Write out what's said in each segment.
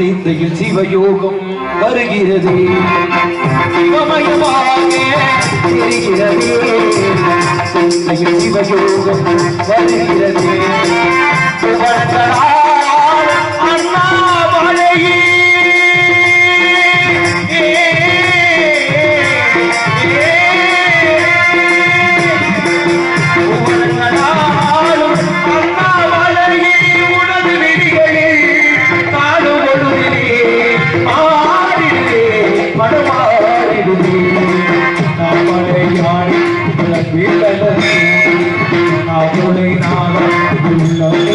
சிந்தையில் சிவயோகம் வருகிறது. சிவமயமாக சிந்தையில் சிவயோகம் வருகிறது. அண்ணா அண்ணாமலையே Holy Nara,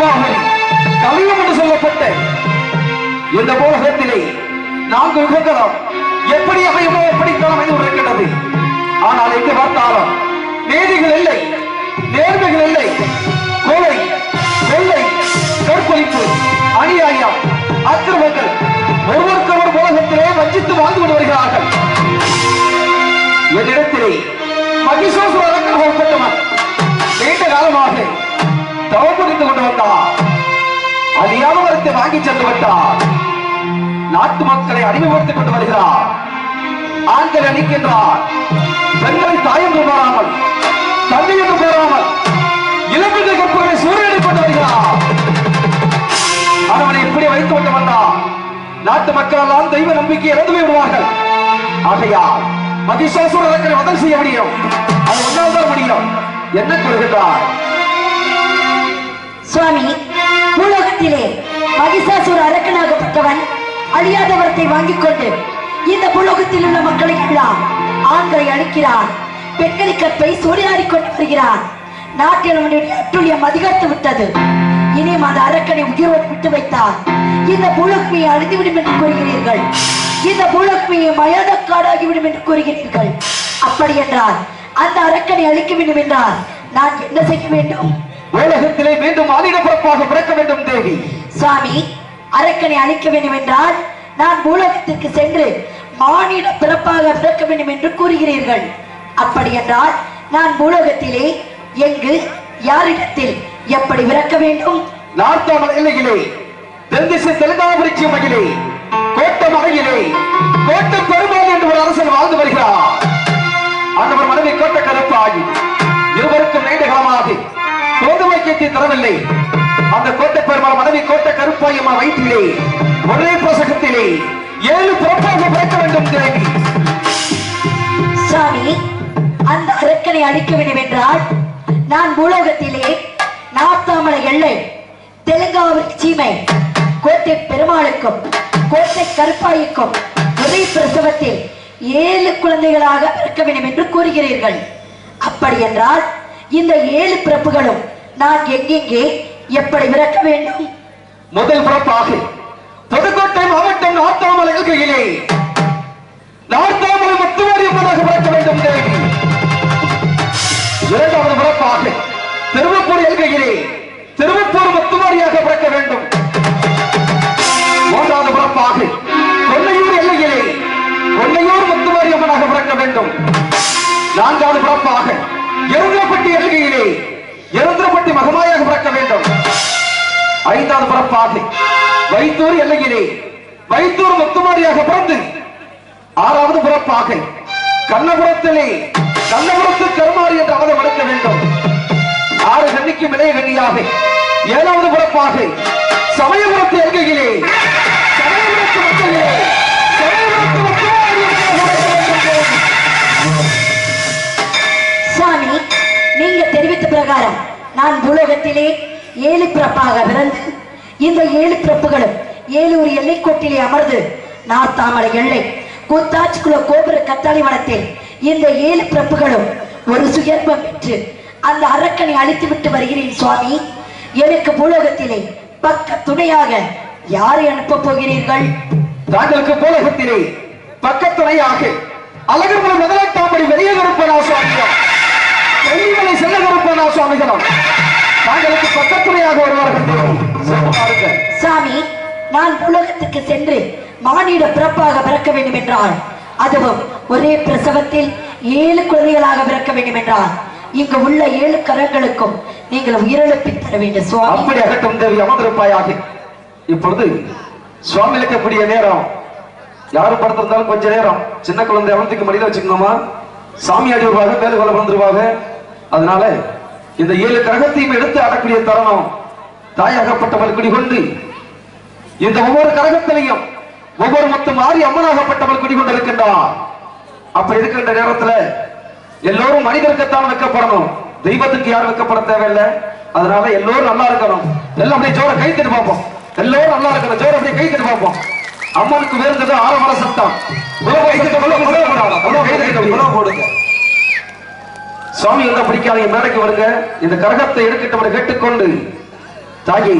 என்று சொல்லப்பட்ட இந்த உலகத்திலே நான்கு யுகங்களும் எப்படி அமையுமோ எப்படி தலைமை இருக்கின்றது ஆனால் எங்கு பார்த்தாலும் நீதிகள் இல்லை நேர்மைகள் இல்லை கொலை வெள்ளை கற்பழிப்பு அநியாயம் அக்கிரமங்கள் ஒருவருக்கொரு உலகத்திலே வஞ்சித்து வாழ்ந்து கொண்டு வருகிறார்கள். என்னிடத்திலே மகிஷோசுர அலங்கப்பட்டவன் நீண்ட காலமாக தவம் புரிந்து கொண்டு வந்தார் அதிகாரத்தை வாங்கி சென்று விட்டார் நாட்டு மக்களை அறிமுகப்படுத்திக் கொண்டு வருகிறார் ஆண்கள் அணிக்கின்றார் பெண்களை தாயென்று போராமல் தந்தை என்று போராமல் இலங்கை கற்புகளை சூரியனை கொண்டு வருகிறார் அவனை இப்படி வைத்து கொண்டு வந்தார் நாட்டு மக்கள் எல்லாம் தெய்வ நம்பிக்கை இழந்து விடுவார்கள். ஆகையால் மகிஷாசுரர்களை வதம் செய்ய முடியும். அது ஒன்றால் தான் முடியும். என்ன கூறுகின்றார் சுவாமி பூலோகத்திலே மகிஷாசுர அரக்கனாகப்பட்டவன் அழியாதவரத்தை வாங்கிக் கொண்டு இந்த பூலோகத்தில் உள்ள மக்களை எல்லாம் ஆண்களை அழிக்கிறான் பெண்களை கற்பை சூறையாடி கொண்டு வருகிறான். நாட்டில் அவனுடைய அட்டுழியம் அதிகரித்து விட்டது. இனியும் அந்த அரக்கனை உயிரோடு விட்டு வைத்தார் இந்த பூலோகமையை அழிந்துவிடும் என்று கூறுகிறீர்கள். இந்த பூலோகமையை மயானக்காடாகிவிடும் என்று கூறுகிறீர்கள். அப்படி என்றால் அந்த அரக்கனை அழிக்க வேண்டும் என்றால் நான் என்ன செய்ய வேண்டும்? உலகத்திலே மீண்டும் மானிட பிறப்பாக பிறக்க வேண்டும் தேவி. சுவாமி அரக்கனை அழிக்க வேண்டும் என்றால் நான் பூலோகத்திற்கு சென்று மானிட பிறப்பாக பிறக்க வேண்டும் என்று கூறுகிறீர்கள். அப்படி என்றால் நான் பூலோகத்திலே எங்கு யாரிடத்தில் எப்படி பிறக்க வேண்டும்? நார்த்தாமல் எல்லையிலே தென்திசை தெலுங்காபுரிச்சி மகிழே கோட்ட மகையிலே கோட்ட பெருமாள் என்று ஒரு அரசன் வாழ்ந்து வருகிறார். ஆண்டவர் மனைவி கோட்ட கருப்பாகி இருவருக்கும் நீண்ட காலமாக கோதுமை கேட்டி தரவில்லை. அந்த கோட்டை பெருமாள் மனைவி கோட்டை கருப்பாயம்மா வயிற்றிலே ஒரே பிரசகத்திலே ஏழு பிறப்பாக பிறக்க வேண்டும் தேவி சாமி அந்த அரக்கனை அழிக்க வேண்டும் என்றால் நான் பூலோகத்திலே நாத்தாமலை எல்லை தெலுங்காவிற்கு சீமை கோட்டை பெருமாளுக்கும் கோட்டை கருப்பாய்க்கும் ஒரே பிரசவத்தில் ஏழு குழந்தைகளாக பிறக்க வேண்டும் என்று கூறுகிறீர்கள். அப்படி என்றால் இந்த ஏழு பிறப்புகளும் நான் எங்கெங்கே எப்படி விறக்க வேண்டும்? முதல் பிறப்பாக புதுக்கோட்டை மாவட்டம் நார்த்தாமலை கையிலே நாத்தாமலை முத்துவாரி என்பதாக பிறக்க வேண்டும் தேவி. இரண்டாவது பிறப்பாக திருவப்பூர் எல்கையிலே திருவப்பூர் முத்துமாரியாக பிறக்க வேண்டும். மூன்றாவது பிறப்பாக கொன்னையூர் எல்லையிலே கொன்னையூர் முத்துமாரியம்மனாக பிறக்க வேண்டும். நான்காவது பிறப்பாக எருந்திரப்பட்டி எல்கையிலே எருந்திரப்பட்டி மகமாயாக பிறக்க வேண்டும். ஐந்தாவது பிறப்பாக வைத்தூர் எல்லையிலே வைத்தூர் முத்துமாரியாக பிறந்து ஆறாவது பிறப்பாக கண்ணபுரத்திலே கண்ணபுரத்து கருமாறி என்று அவதம் வளர்க்க வேண்டும். ஆறு கண்ணிக்கு விளைய கண்ணியாக ஏழாவது பிறப்பாக சமயபுரத்து எல்கையிலே சமயபுரத்து மக்களிலே நீங்க தெரிவித்த பிரகாரம் நான் பூலோகத்திலே ஏழு பிறப்பாக பிறந்து இந்த ஏழு பிறப்புகளும் ஏழூர் எல்லைக்கோட்டிலே அமர்ந்து நாத்தாமலை எல்லை கூத்தாச்சிக்குள கோபுர கத்தாளி வனத்தில் இந்த ஏழு பிறப்புகளும் ஒரு சுயர்பம் பெற்று அந்த அரக்கனை அழித்து விட்டு வருகிறேன் சுவாமி. எனக்கு பூலோகத்திலே பக்க துணையாக யாரை அனுப்ப போகிறீர்கள்? தாங்களுக்கு பூலோகத்திலே போலகத்திலே பக்கத்துணையாக அழகர்குல முதலெட்டாம்படி வெளியே கருப்பனா சுவாமி? வெள்ளிமலை செல்ல கருப்பனா சுவாமிகளும் தாங்களுக்கு பக்கத்துணையாக வருவார்கள் சாமி நான் உலகத்துக்கு சென்று மானிட பிறப்பாக பிறக்க வேண்டும் என்றால் அதுவும் ஒரே பிரசவத்தில் ஏழு குழந்தைகளாக பிறக்க வேண்டும் என்றால் இங்கு உள்ள ஏழு கரங்களுக்கும் நீங்கள் உயிரிழப்பி தர வேண்டும் சுவாமி. அப்படி அகட்டும் தேவி அமர்ந்திருப்பாயாக. இப்பொழுது சுவாமி இருக்கக்கூடிய நேரம். யாரும் படுத்திருந்தாலும் கொஞ்ச நேரம். சின்ன குழந்தை அவனத்துக்கு மடியில வச்சுக்கணுமா? சாமி அடி வருவாங்க மேல கொலை வந்துருவாங்க அதனால இந்த ஏழு கிரகத்தையும் எடுத்து அடக்கூடிய தருணம் தாயாகப்பட்டவள் குடிகொண்டு இந்த ஒவ்வொரு கரகத்திலையும் ஒவ்வொரு மொத்தம் மாறி அம்மனாகப்பட்டவள் குடிகொண்டிருக்கின்றார் அப்படி இருக்கின்ற நேரத்துல எல்லோரும் மனிதருக்குத்தான் வைக்கப்படணும். தெய்வத்துக்கு யாரும் வைக்கப்பட தேவையில்லை. அதனால எல்லோரும் நல்லா இருக்கணும். எல்லாம் அப்படியே ஜோர கை பார்ப்போம். எல்லோரும் நல்லா இருக்கணும். ஜோர அப்படியே கை பார்ப்போம். அம்மனுக்கு வேறுந்தது ஆரவார சத்தம். உலக கை தட்டி போடுங்க சுவாமி வந்தா பிடிக்காதீங்க? மேடைக்கு வருங்க. இந்த கரகத்தை எடுக்கட்டவனை கேட்டுக்கொண்டு தாயே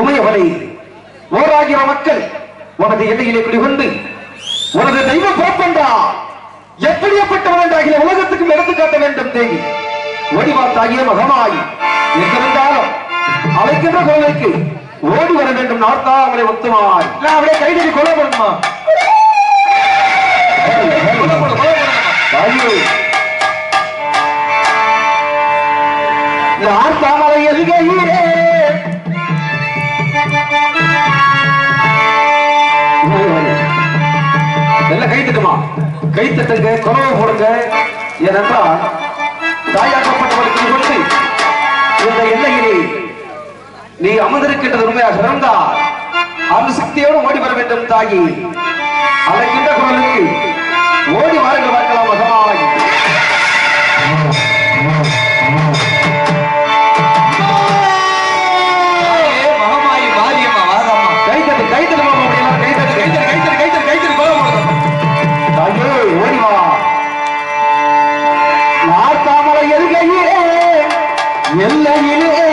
உமையவனை ஓராகிற மக்கள் உனது எல்லையிலே குடிகொண்டு உனது தெய்வ பிறப்பண்டா? எப்படியப்பட்டவன் என்றாகிய உலகத்துக்கும் எடுத்து காட்ட வேண்டும் தேவி? ஓடிவா தாயே மகமாய். எங்கிருந்தாலும் அழைக்கின்ற கோவிலுக்கு ஓடி வர வேண்டும் நார்த்தா அவளை ஒத்துமாய். நான் அவளை கைதடி கொலை பண்ணுமா? கை தட்டுமா தட்டுங்க குறவை போடுங்க ஏனென்றால் தாயாக்கப்பட்டவர்களுக்கு கொண்டு இந்த எல்லையிலே நீ அமர்ந்திருக்கின்றது உண்மையாக இருந்தால் அந்த சக்தியோடு ஓடி வர வேண்டும் தாயி. அழைக்கின்ற குரலுக்கு எல்லையிலே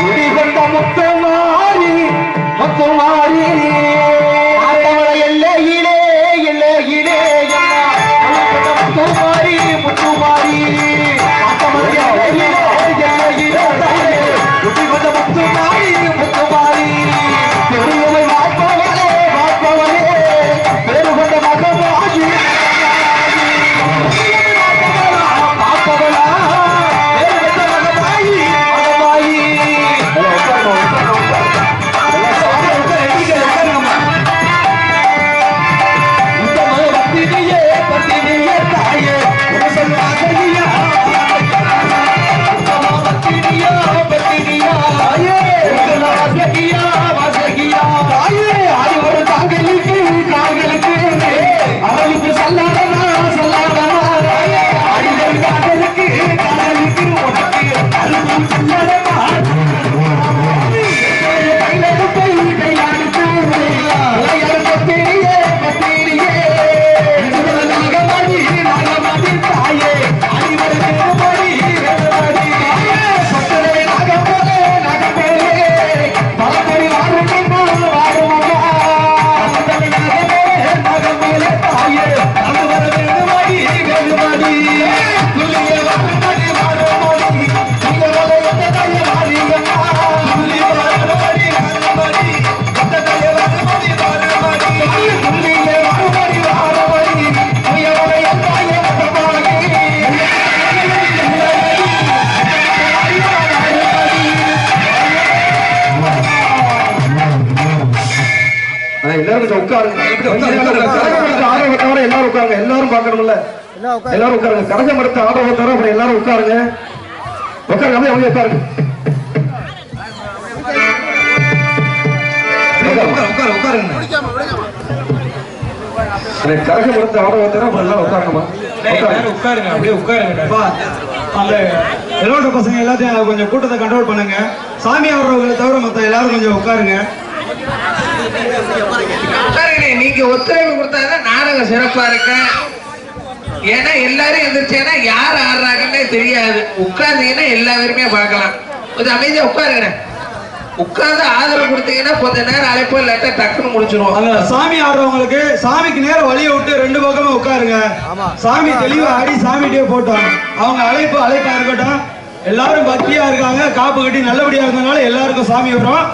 முடிகொண்ட முத்தமாரி முத்தமாரி எல்லாரும் உட்காருங்க. எல்லாரும் உட்காருங்க. எல்லாரும் பார்க்கணும்ல. எல்லாரும் உட்காருங்க. கரகம் எடுத்த ஆதரவு தர அப்புறம் எல்லாரும் உட்காருங்க. உட்காருங்க. அப்படியே அப்படியே உட்காருங்க. கரகம் எடுத்த ஆதரவு தர அப்புறம் எல்லாரும் உட்காருங்கம்மா. உட்காருங்க. அப்படியே உட்காருங்க அந்த எல்லோட பசங்க எல்லாத்தையும் கொஞ்சம் கூட்டத்தை கண்ட்ரோல் பண்ணுங்க. சாமி ஆடுறவங்களை தவிர மத்த எல்லாரும் கொஞ்சம் உட்காருங்க. நீங்க ஒத்துழைப்பு கொடுத்தாதான் நாடகம் சிறப்பா இருக்கு ஏன்னா எல்லாரும் எந்திரிச்சேன்னா யார் ஆடுறாங்கன்னே தெரியாது. உட்கார்ந்தீங்கன்னா எல்லா பேருமே பார்க்கலாம். கொஞ்சம் அமைதியா உட்காருங்க. உட்கார்ந்து ஆதரவு கொடுத்தீங்கன்னா கொஞ்ச நேரம் அழைப்போ இல்லாட்டா டக்குன்னு முடிச்சிருவோம் அந்த சாமி ஆடுறவங்களுக்கு சாமிக்கு நேரம் வழியை விட்டு ரெண்டு பக்கமும் உட்காருங்க. சாமி தெளிவா ஆடி சாமிகிட்டே போட்டோம் அவங்க அழைப்பு அழைப்பா இருக்கட்டும். எல்லாரும் பக்தியா இருக்காங்க காப்பு கட்டி நல்லபடியா இருந்ததுனால எல்லாருக்கும் சாமி வரும்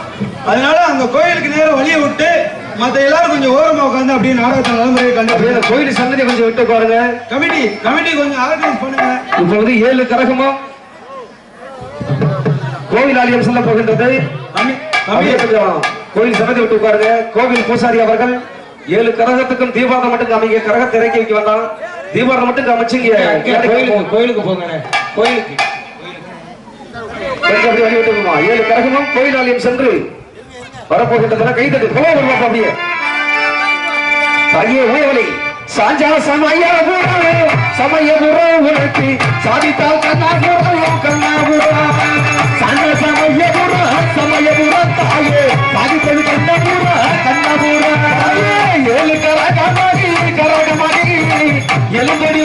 அதனால அந்த கோயிலுக்கு நேரம் வழியை விட்டு மத்த எல்லாரும் கொஞ்சம் ஓரமா உட்காந்து அப்படியே நாடகத்தை அப்படியே கண்டு கோயில் சன்னதி கொஞ்சம் விட்டு உட்காருங்க. கமிட்டி கமிட்டி கொஞ்சம் ஆர்கனைஸ் பண்ணுங்க. இப்ப வந்து ஏழு கரகமும். கோவில் ஆலயம் செல்ல போகின்றது. கோயில் சன்னதி விட்டு உட்காருங்க. கோவில் பூசாரி அவர்கள் ஏழு கரகத்துக்கும் தீபாவளி மட்டும் காமிங்க கரகத்தை இறக்கி வைக்க வேண்டாம் தீபாவளி மட்டும் காமிச்சு இங்க கோயிலுக்கு கோயிலுக்கு போங்கண்ணே. கோயிலுக்கு. ஏழு கரகமும் கோயில் ஆலயம் சென்று வரப்போகின்றதுல கைதட்டு. கோவம் வருவாப்பா அப்படியே ஐயே உயவலை சாஞ்சா சமய சமய உறவுக்கு சாதித்தால் கண்ணாபுரம் கண்ணாபுரம் சாஞ்ச சமய சமய தாயே. சாதித்தது ஏழு கரகமணி கரகமணி. எலும்படி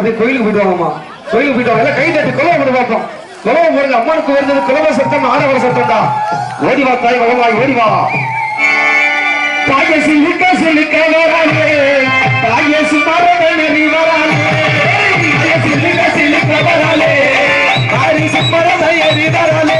அப்படியே கோயிலுக்கு போயிடுவாங்கம்மா. கோயிலுக்கு போயிடுவாங்க கை தட்டி குலவை போட்டு பார்ப்போம் குலவை போடுங்க அம்மனுக்கு வருது குலவ சத்தம் ஆடவர சத்தம் தான் ஓடி வா தாய் வளமாய் ஓடி வா. தாய சிலுக்க சிலுக்க வரானே. தாய சுமாரத நெறி வரானே. தாய சிலுக்க சிலுக்க வரானே. தாரி சுமரத வரானே.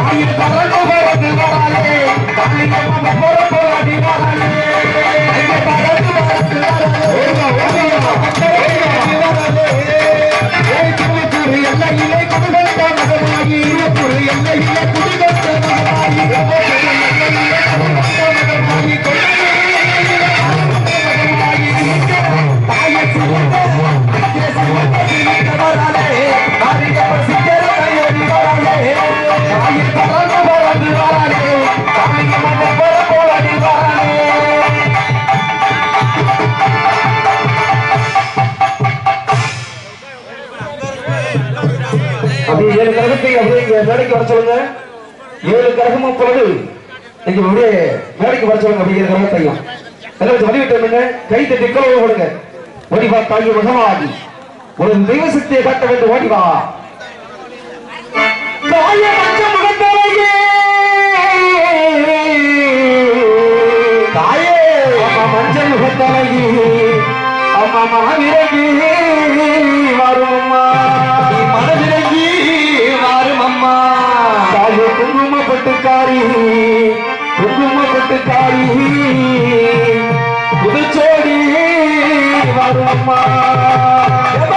வர சொல்லுங்க. ஏழு கிரகமும் பொழுது நீங்க அப்படியே வேலைக்கு வர சொல்லுங்க அப்படிங்கிற ஏழு கிரகத்தையும் எல்லாரும் வழிவிட்டோம் கை தட்டி கோவை கொடுங்க. ஓடிவா தாய் முகமாகி. ஒரு தெய்வ சக்தியை காட்ட வேண்டும் ஓடிவா தாய மஞ்ச முகத்தலையே தாயே. அம்மா மஞ்ச முகத்தலையே அம்மா மனவிறகி வரும் பட்டுக்காரி குங்கும பட்டுக்காரி புதுச்சோடி வரும்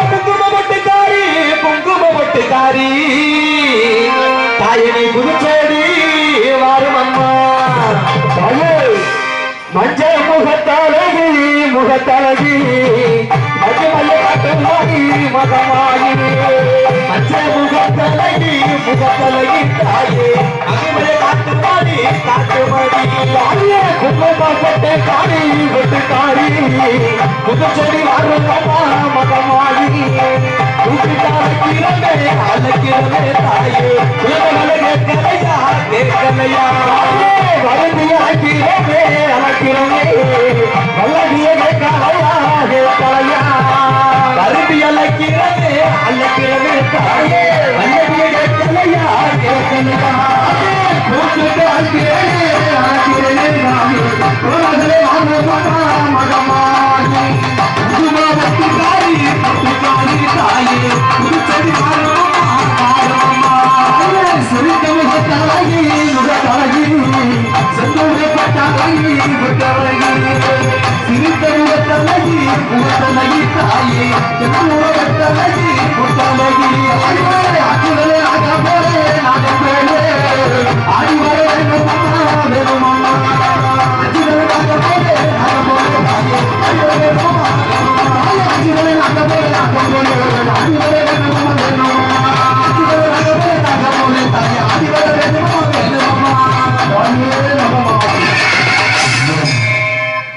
குங்கும பட்டுக்காரி குங்கும பட்டுக்காரி தாயனை புதுச்சோடி வருமம்மா மஞ்சள் முகத்தழகி முகத்தழகி. மஞ்சள் காட்டுமாகி மகமாகி. மஞ்சள் முகத்தழகி தாயே அகிமலை தாயே காடி காடி அழைக்கிறதே தாயே. கலையா கேட்கலையா அழைக்கிறதே. கலையா கேட்கலையா அழைக்கிறதே அழைக்கிறதே தாயே. கேட்கலையா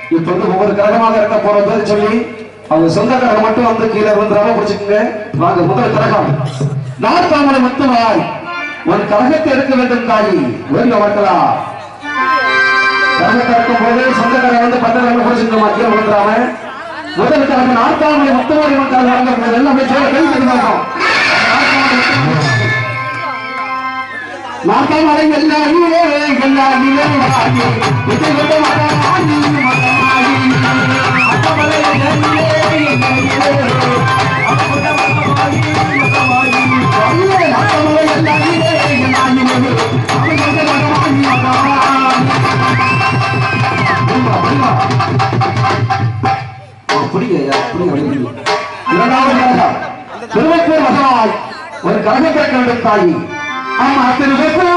இப்பொழுது ஒவ்வொரு கழகமாக இருக்க போற பேர் சொல்லி அவங்க சொந்த கழகம் மட்டும் வந்து கீழே விழுந்துடாம பிடிச்சுக்கோங்க. வாங்க முதல் கழகம் நாற்காமலை முத்துவாய் ஒரு கரகத்தை எடுக்க வேண்டும் தாயி. வெளியில வரலாம் கழகத்தை இருக்கும் போது சொந்த கழகம் வந்து பத்தரை பிடிச்சுக்கோமா கீழே விழுந்துடாம முதல் கரகம் நாற்காமலை முத்துவாய் கழகம் எல்லாமே சேர்ந்து கை தெரிவாங்க நாற்காமலை எல்லாரிலே எல்லாரிலே ஒரு கழகம் பிறக்க வேண்டும் தாயி அம்மா திருவப்பூர்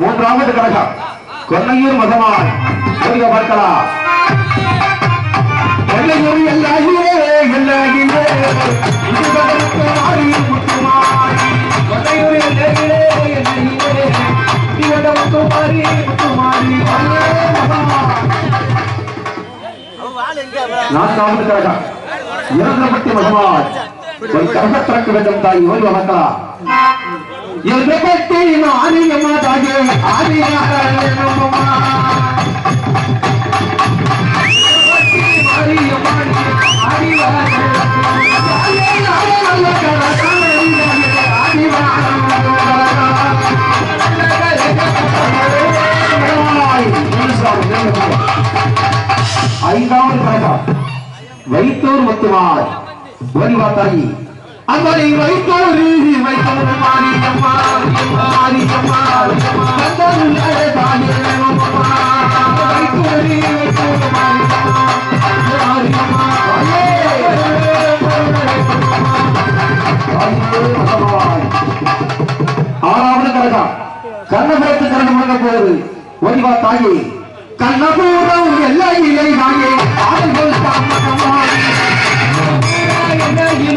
மூன்றாவது கழகம். கொன்னையூர் மகமாய் புரிய பார்க்கலாம். கொன்னையூர் எல்லாரிலே எல்லாரிலே கொன்னையூர் மகமாய் நான்காவது கழகம். ஒரு கழக திறக்க வேண்டும் தாய் ஓய்வு மக்களா எதிர்பட்டி ஆரியம்மா தாயே ஐந்தாவது கழகம் வைத்தோர் முத்துவாய் ஓடிவா தாயி அம்மனை வைத்தோரு வைத்தோரு மாரியம்மா மாரியம்மா வந்தருளே தாயே அம்மா. வைத்தோர் மாரியம்மா மாரியம்மா. ஆறாவது கழகம் கண்ணபுரத்து கழகம் வழங்க போகுது வடிவா தாயே கண்ணபுரம் எல்லா இலை தாயே ஆளுகள் தாமதமாய் தாயே.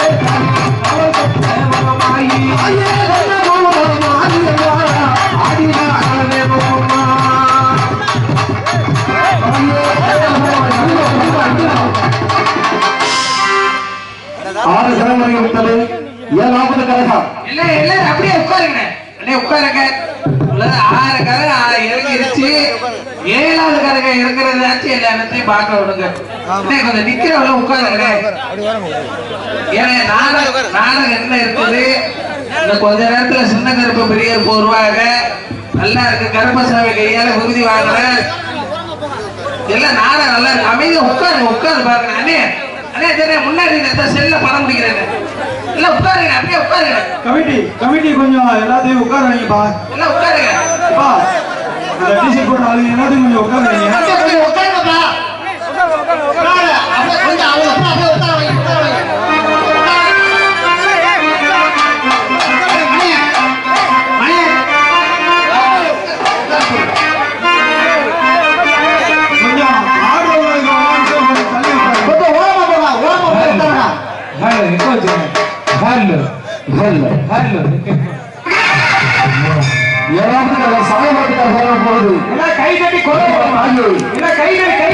ஆறு தலைமுறை விட்டது ஏழாவது கழகம் இல்ல இல்ல அப்படியே உட்காருங்க. அப்படியே உட்காருங்க. ஆறு கரக ஆறு இறங்கிருச்சு. ஏழாவது கரக இறங்குறதாச்சும் எல்லாத்தையும் பார்க்க விடுங்க. கொஞ்சம் நிக்கிறவங்க உட்காருங்க. நாடகம் நாடகம் என்ன இருக்குது? இந்த கொஞ்ச நேரத்துல சின்ன கருப்பு பெரிய வருவாங்க நல்லா இருக்கு. கருப்பசாமி கையால விருதி வாங்குறேன் எல்லாம் நாடகம் நல்லா இருக்கு. அமைதியா உட்காருங்க உட்காரு பாருங்க. அண்ணே அண்ணே சரி முன்னாடி செல்ல படம் பிடிக்கிறேன் இல்ல உட்காருங்க அப்படியே உட்காருங்க. கமிட்டி கமிட்டி கொஞ்சம் எல்லாத்தையும் உட்கார வைங்கப்பா. எல்லாம் உட்காருங்க. அப்பா இந்த டிஷர்ட் போட்ட ஆளுங்க எல்லாத்தையும் கொஞ்சம் உட்கார ஹால் எங்க வச்சுருங்க ஹால் ஹால் ஏழாவது கழகம் சமயபுரத்துக்காக சேர போகுது எல்லாம் கை தட்டி கொலை எல்லாம் கை தட்டி கை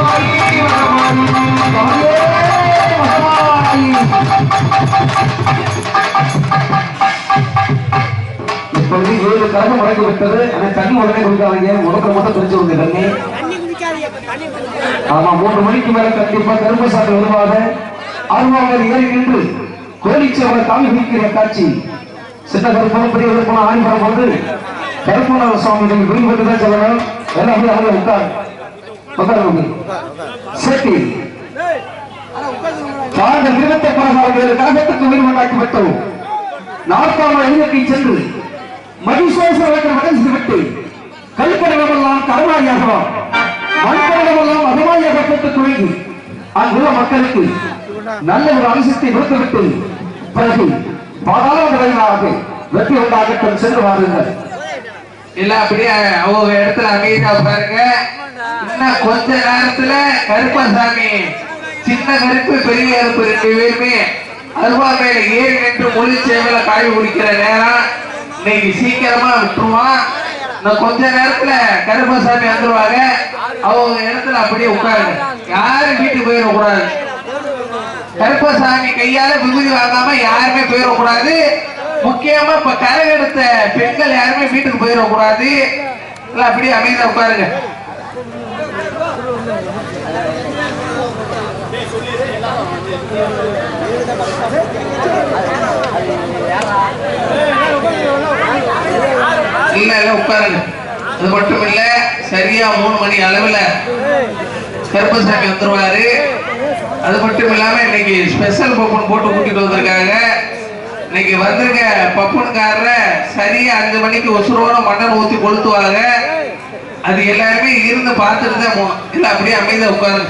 இப்பொழுது ஏழு கரகம் முடக்கி விட்டது. ஆனால் தண்ணி உடனே கொடுக்காதீங்க முடக்க மட்டும் தெரிஞ்சு வந்து தண்ணி ஆமா மூன்று மணிக்கு மேல கண்டிப்பா கரும்பு சாப்பிட வருவாங்க. அருவாளர் ஏறி நின்று கோழிச்சவரை தாங்கி பிடிக்கிற காட்சி. சின்ன கருப்பணம் பெரிய கருப்பணம் ஆணி வந்து கருப்பநாத சுவாமி நீங்க விரும்பி தான் சொல்லணும். எல்லாம் அவங்க உட்கார். உட்கார் சேட்டி சார்ந்த இருபத்தி பரவாயில்லை ஏழு கழகத்துக்கு உயிர்மண்டாக்கி விட்டோம் நாற்பதாம் எண்ணிக்கை சென்று மகிஷேஸ்வரத்தை வடம் செய்துவிட்டு கல்கடமெல்லாம் கருமாரியாகவும் மண்கடமெல்லாம் மகமாரியாக போட்டு குழுங்கி அங்குள்ள மக்களுக்கு நல்ல ஒரு அம்சத்தை கொடுத்துவிட்டு பிறகு பாதாள விரைவாக வெற்றி உண்டாகட்டும் சென்று வாருங்கள். இல்ல அப்படியே அவங்க இடத்துல அமைதியா பாருங்க இன்னும் கொஞ்ச நேரத்துல கருப்பசாமி சின்ன கருப்பு பெரிய கருப்பு ரெண்டு பேருமே அருவா மேல ஏறி நின்று மொழி சேவல காய் குடிக்கிற நேரம் இன்னைக்கு சீக்கிரமா விட்டுருவான். நான் கொஞ்ச நேரத்துல கருப்பசாமி வந்துருவாங்க. அவங்க இடத்துல அப்படியே உட்காருங்க. யாரும் வீட்டுக்கு போயிடக்கூடாது. கருப்பசாமி கையால விபூதி வாங்காம யாருமே போயிடக்கூடாது. முக்கியமா இப்ப கரகெடுத்த பெண்கள் யாருமே வீட்டுக்கு போயிடக்கூடாது. இல்ல அப்படியே அமைதியா உட்காருங்க இல்ல இல்ல உட்காருங்க. அது மட்டும் இல்ல சரியா மூணு மணி அளவுல கருப்பசாமி வந்துருவாரு. அது மட்டும் இல்லாம இன்னைக்கு ஸ்பெஷல் பப்புன் போட்டு கூட்டிட்டு வந்திருக்காங்க. இன்னைக்கு வந்திருக்க பப்புனுக்காரர சரியா அஞ்சு மணிக்கு உசுரோட மண்ணர் ஊத்தி கொளுத்துவாங்க. அது எல்லாருமே இருந்து பார்த்துட்டு தான் போ- இல்ல அப்படியே அமைதியா உட்காருங்க.